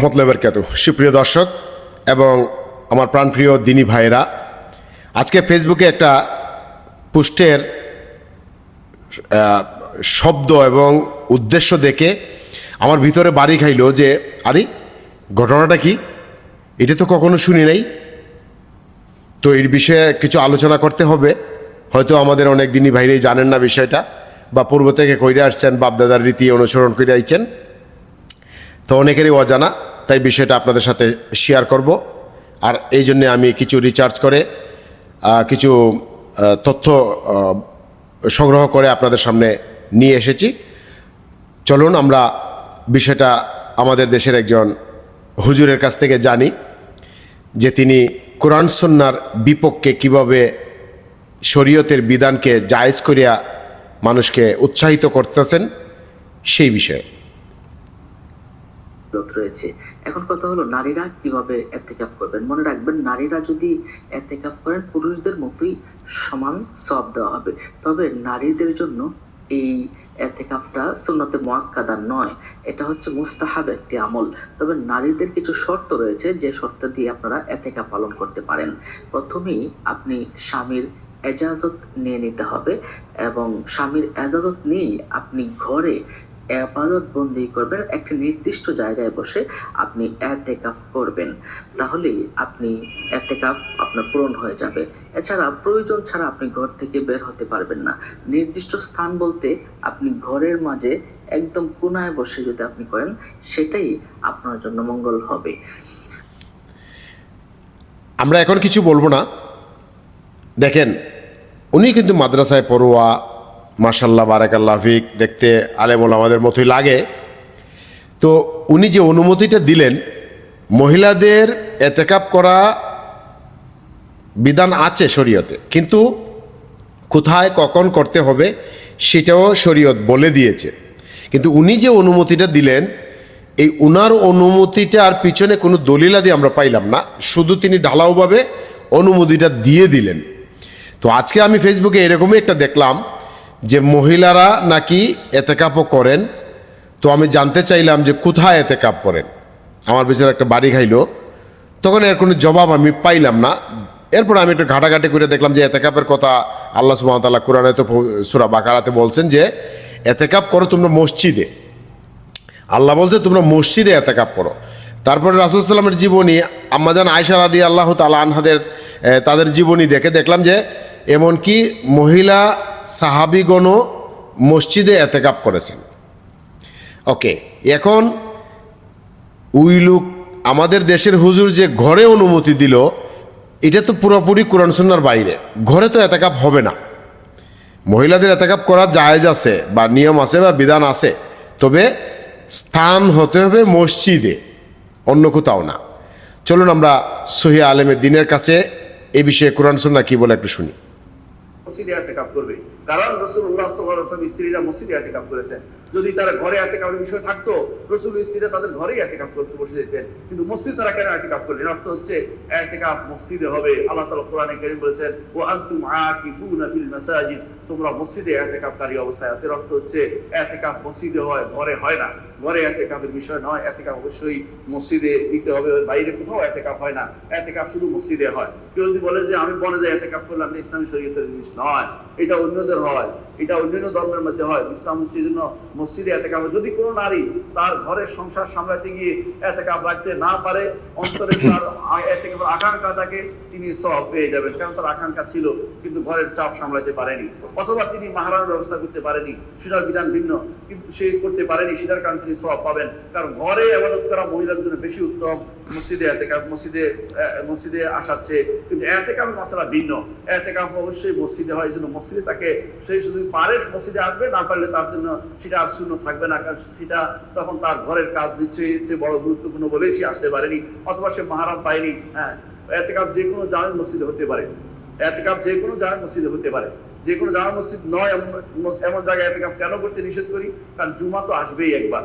রহমতুল্লাহ বরকাত সুপ্রিয় দর্শক এবং আমার প্রাণপ্রিয় দিনী ভাইয়েরা, আজকে ফেসবুকে একটা পোস্টের শব্দ এবং উদ্দেশ্য দেখে আমার ভিতরে বাড়ি খাইলো যে, আরে, ঘটনাটা কি? এটা তো কখনো শুনি নাই। তো এর বিষয়ে কিছু আলোচনা করতে হবে। হয়তো আমাদের অনেক দিনই ভাইরাই জানেন না বিষয়টা বা পূর্ব থেকে কইরে আসছেন, বাপদাদার রীতি অনুসরণ করে আইছেন। তো অনেকেরই অজানা। তাই বিষয়টা আপনাদের সাথে শেয়ার করব। আর এই জন্যে আমি কিছু রিচার্জ করে কিছু তথ্য সংগ্রহ করে আপনাদের সামনে নিয়ে এসেছি। চলুন আমরা বিষয়টা আমাদের দেশের একজন হুজুরের কাছ থেকে জানি, যে তিনি কোরআন সন্ন্যার বিপক্ষে কীভাবে শরীয়তের বিধানকে জায়েজ করিয়া মানুষকে উৎসাহিত করতেছেন, সেই বিষয়ে। রয়েছে। এখন কথা হলো, নারীরা কীভাবে এতেকাফ করবেন? মনে রাখবেন, নারীরা যদি এতেকাফ করেন, পুরুষদের মতোই সমান সব দেওয়া হবে। তবে নারীদের জন্য এই এতেকাফটা সুন্নতে মোয়াক্কাদা নয়। এটা হচ্ছে মুস্তাহাব একটি আমল। তবে নারীদের কিছু শর্ত রয়েছে, যে শর্ত দিয়ে আপনারা এতেকা পালন করতে পারেন। প্রথমেই আপনি স্বামীর এজাজত নিয়ে নিতে হবে এবং স্বামীর এজাজত নিয়েই আপনি ঘরে আবাদত বন্দি করবেন, একটি নির্দিষ্ট জায়গায় বসে আপনি এতেকাফ করবেন। তাহলেই আপনি এতেকাফ আপনার পূরণ হয়ে যাবে। এছাড়া প্রয়োজন ছাড়া আপনি ঘর থেকে বের হতে পারবেন না। নির্দিষ্ট স্থান বলতে আপনি ঘরের মাঝে একদম কোনায় বসে যদি আপনি করেন, সেটাই আপনার জন্য মঙ্গল হবে। আমরা এখন কিছু বলব না। দেখেন, উনি কিন্তু মাদ্রাসায় পড়ুয়া মার্শাল্লাহ বারাকাল্লাহ ফিক, দেখতে আলেমুল আমাদের মতোই লাগে। তো উনি যে অনুমতিটা দিলেন, মহিলাদের এতেকাপ করা বিধান আছে শরীয়তে, কিন্তু কোথায়, কখন করতে হবে সেটাও শরীয়ত বলে দিয়েছে। কিন্তু উনি যে অনুমতিটা দিলেন, এই উনার অনুমতিটার পিছনে কোনো দলিলাদি আমরা পাইলাম না, শুধু তিনি ঢালাওভাবে অনুমতিটা দিয়ে দিলেন। তো আজকে আমি ফেসবুকে এরকমই একটা দেখলাম যে মহিলারা নাকি এতেকাপও করেন, তো আমি জানতে চাইলাম যে কোথায় এতেকাপ করেন। আমার পিছনে একটা বাড়ি খাইলো, তখন এর কোনো জবাব আমি পাইলাম না। এরপর আমি একটু ঘাটাঘাটি করে দেখলাম যে এতেকাপের কথা আল্লাহ সুবাহতাল্লাহ কোরআনে তো সুরা বাকারাতে বলছেন যে, এতেকাপ করো তোমরা মসজিদে। আল্লাহ বলছে, তোমরা মসজিদে এতেকাপ করো। তারপরে রাসুল সাল্লামের জীবনী আম্মাজান আয়সা রাদি আল্লাহ তালা আনহাদের তাদের জীবনী দেখে দেখলাম যে, এমনকি মহিলা সাহাবিগণও মসজিদে এতেকাপ করেছেন। ওকে এখন উই লুক আমাদের দেশের হুজুর যে ঘরে অনুমতি দিল, এটা তো পুরোপুরি কোরআন সন্ন্যার বাইরে। ঘরে তো এতেকাপ হবে না। মহিলাদের এতেকাপ করা জায়েজ আছে বা নিয়ম আছে বা বিধান আছে, তবে স্থান হতে হবে মসজিদে, অন্য কোথাও না। চলুন আমরা সহি আলেমের দিনের কাছে এ বিষয়ে কোরআন সন্না কি বলে একটু শুনি। মসজিদে এতেকাপ করবে। কারণ রসুল্লাহ সাল্লাম স্ত্রীরা মসজিদে এতেকাপ করেছেন। যদি তারা ঘরে এতেকাপের বিষয় থাকতো রসুল স্ত্রীরা তাদের ঘরেই এতেকাপ করতে বসে যেতেন। কিন্তু মসজিদ তারা কেন এতেকাপ করলেন? অর্থ হচ্ছে এতেকাপ মসজিদে হবে। আল্লাহ তালা কোরআনে কেন বলেছেন ও আন্তুম আকিফুনা বিল মাসাজিদ। তোমরা মসজিদে এতেকাপকারী অবস্থায় আছে। অর্থ হচ্ছে এতেকাপ মসজিদে হয়, ঘরে হয় না। ঘরে এতেকাপের বিষয় নয় এতেকাপ অবশ্যই মসজিদে নিতে হবে বাইরে কোথাও এতেকাপ হয় না এতেকাপ শুধু মসজিদে হয়। কেউ যদি বলে যে আমি বনে যাই এতেকাপ করলাম ইসলামী শরীয়তের জিনিস নয়, এটা অন্যদের হয়। এটা অন্যান্য ধর্মের মধ্যে হয়। ইসলাম হচ্ছে জন্য মসজিদে এতেকাপ হয়। যদি কোনো নারী তার ঘরের সংসার সামলাতে গিয়ে এতেকাপ রাখতে না পারে, অন্তরে তার এতেকাপের আকাঙ্ক্ষা থাকে, তিনি সব পেয়ে যাবেন। কারণ তার আকাঙ্ক্ষা ছিল, কিন্তু ঘরের চাপ সামলাতে পারেনি। অথবা তিনি মাহারার ব্যবস্থা করতে পারেনি, সেটার বিধান ভিন্ন, কিন্তু সে করতে পারেনি, সেটার কারণে তিনি সব পাবেন। কারণ ঘরে আবাদত করা মহিলাদের জন্য বেশি উত্তম, মসজিদে এতেকাপ মসজিদে মসজিদে আসাচ্ছে কিন্তু এতেকাপ মশলা ভিন্ন। এতেকাপ অবশ্যই মসজিদে হয়, এই জন্য মসজিদে তাকে সেই শুধু পারে মসজিদে আসবে, না পারলে তার জন্য সেটা আর শূন্য থাকবে না, কারণ সেটা তখন তার ঘরের কাজ নিশ্চয়ই যে বড় গুরুত্বপূর্ণ বলেই সে আসতে পারেনি, অথবা সে মাহারাম পায়নি হ্যাঁ। এতেকাপ যে কোনো জামে মসজিদে হতে পারে, এতেকাপ যে কোনো জামে মসজিদে হতে পারে। যে কোনো জামা মসজিদ নয়, এমন জায়গায় জায়গায় এতেকাপ কেন করতে নিষেধ করি? কারণ জুমা তো আসবেই একবার।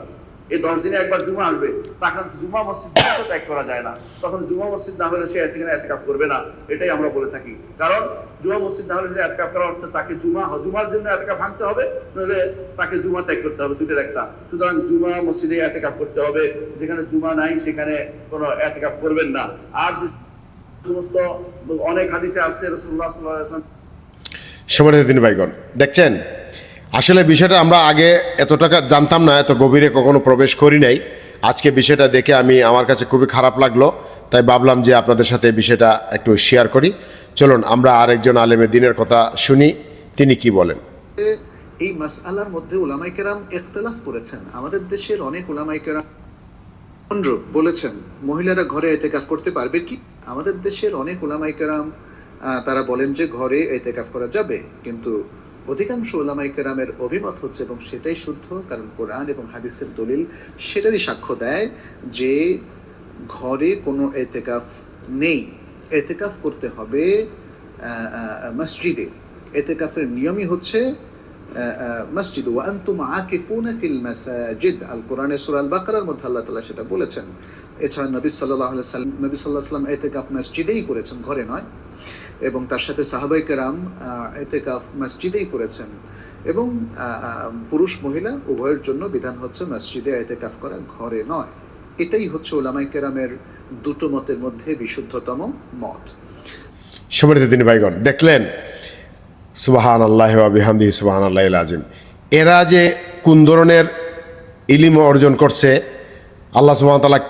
এই দশ দিনে একবার জুমা আসবে তখন জুমা মসজিদ ত্যাগ করা যায় না। তখন জুমা মসজিদ না হলে সে এখানে এতেকাপ করবে না, এটাই আমরা বলে থাকি। কারণ জুমা মসজিদ না হলে সে এতেকাপ করার অর্থে তাকে জুমা, জুমার জন্য এতেকাপ ভাঙতে হবে, নইলে তাকে জুমা ত্যাগ করতে হবে দুটোর একটা। সুতরাং জুমা মসজিদে এতেকাপ করতে হবে, যেখানে জুমা নাই সেখানে কোনো এতেকাপ করবেন না। আর সমস্ত অনেক হাদিসে আসছে রসুল্লাহ সাল্লাহ সম্মানিত দিন ভাইগণ, দেখছেন? আসলে বিষয়টা আমরা আগে এত টাকা জানতাম না এত গভীরে কখনো প্রবেশ করি নাই। আজকে বিষয়টা দেখে আমি আমার কাছে খুবই খারাপ লাগল তাই ভাবলাম যে আপনাদের সাথে বিষয়টা একটু শেয়ার করি। চলুন আমরা আরেকজন আলেমের দিনের কথা শুনি তিনি কি বলেন? এই মাসআলার মধ্যে উলামাই কেরাম ইখতলাফ করেছেন। আমাদের দেশের অনেক উলামাই কেরাম অনুরূপ বলেছেন মহিলারা ঘরে এতেকাফ করতে পারবে কি? আমাদের দেশের অনেক উলামাই কেরাম আহ, তারা বলেন যে ঘরে এতেকাফ করা যাবে কিন্তু অধিকাংশ ওলামাই কেরামের অভিমত হচ্ছে এবং সেটাই শুদ্ধ, কারণ কোরআন এবং হাদিসের দলিল সেটারই সাক্ষ্য দেয় যে ঘরে কোনো এতেকাফ নেই। এতেকাফ করতে হবে মসজিদে। এতেকাফের নিয়মই হচ্ছে মসজিদ। ওয়া আনতুম আকিফুনা ফিল মাসাজিদ। আল কোরআনে সূরা আল বাকারার মধ্যে আল্লাহ তাআলা সেটা বলেছেন। এছাড়া নবী সাল্লাল্লাহু আলাইহি সাল্লাম নবী আলাইহি সাল্লাম ইতিকাফ মসজিদেই করেছেন, ঘরে নয়। এবং তার সাথে সাহাবাই কেরাম ইতিকাফ মসজিদেই করেছেন এবং পুরুষ মহিলা উভয়ের জন্য বিধান হচ্ছে মসজিদে ইতিকাফ করা ঘরে নয়। এটাই হচ্ছে ওলামাই কেরামের দুটো মতের মধ্যে বিশুদ্ধতম মত। সম্মানিত দিন ভাইগণ, দেখলেন? সুবাহান আল্লাহ আবিহামদি সুবাহান আল্লাহ আজিম এরা যে কোন ধরনের ইলিম অর্জন করছে, আল্লাহ সুবাহ তালা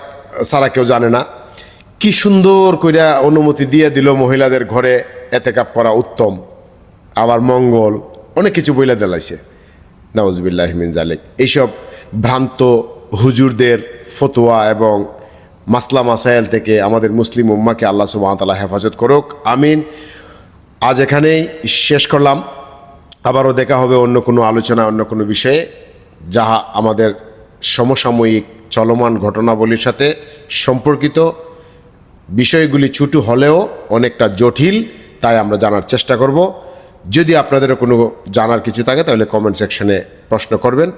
সারা কেউ জানে না। কি সুন্দর কইরা অনুমতি দিয়ে দিল মহিলাদের ঘরে এতে কাপ করা উত্তম, আবার মঙ্গল, অনেক কিছু বইলা দিলাইছে। নওয়াজবিল্লাহ মিন জালেক এইসব ভ্রান্ত হুজুরদের ফতোয়া এবং মাসলা মাসাইল থেকে আমাদের মুসলিম উম্মাকে আল্লাহ সুবাহতাল্লাহ হেফাজত করুক। আমিন। আজ এখানেই শেষ করলাম। আবারও দেখা হবে অন্য কোনো আলোচনা অন্য কোনো বিষয়ে, যাহা আমাদের সমসাময়িক চলমান ঘটনাবলীর সাথে সম্পর্কিত। বিষয়গুলি ছোটো হলেও অনেকটা জটিল, তাই আমরা জানার চেষ্টা করব। যদি আপনাদেরও কোনো জানার কিছু থাকে, তাহলে কমেন্ট সেকশনে প্রশ্ন করবেন।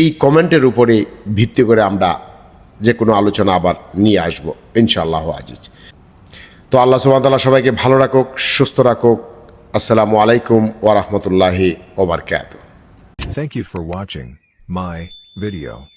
এই কমেন্টের উপরে ভিত্তি করে আমরা যে কোনো আলোচনা আবার নিয়ে আসব, ইনশাআল্লাহ আজিজ। তো আল্লাহ সুবাহতাল্লাহ সবাইকে ভালো রাখুক, সুস্থ রাখুক। আসসালামু আলাইকুম ওরহমতুল্লাহি ওবরকাত Thank you for watching my video.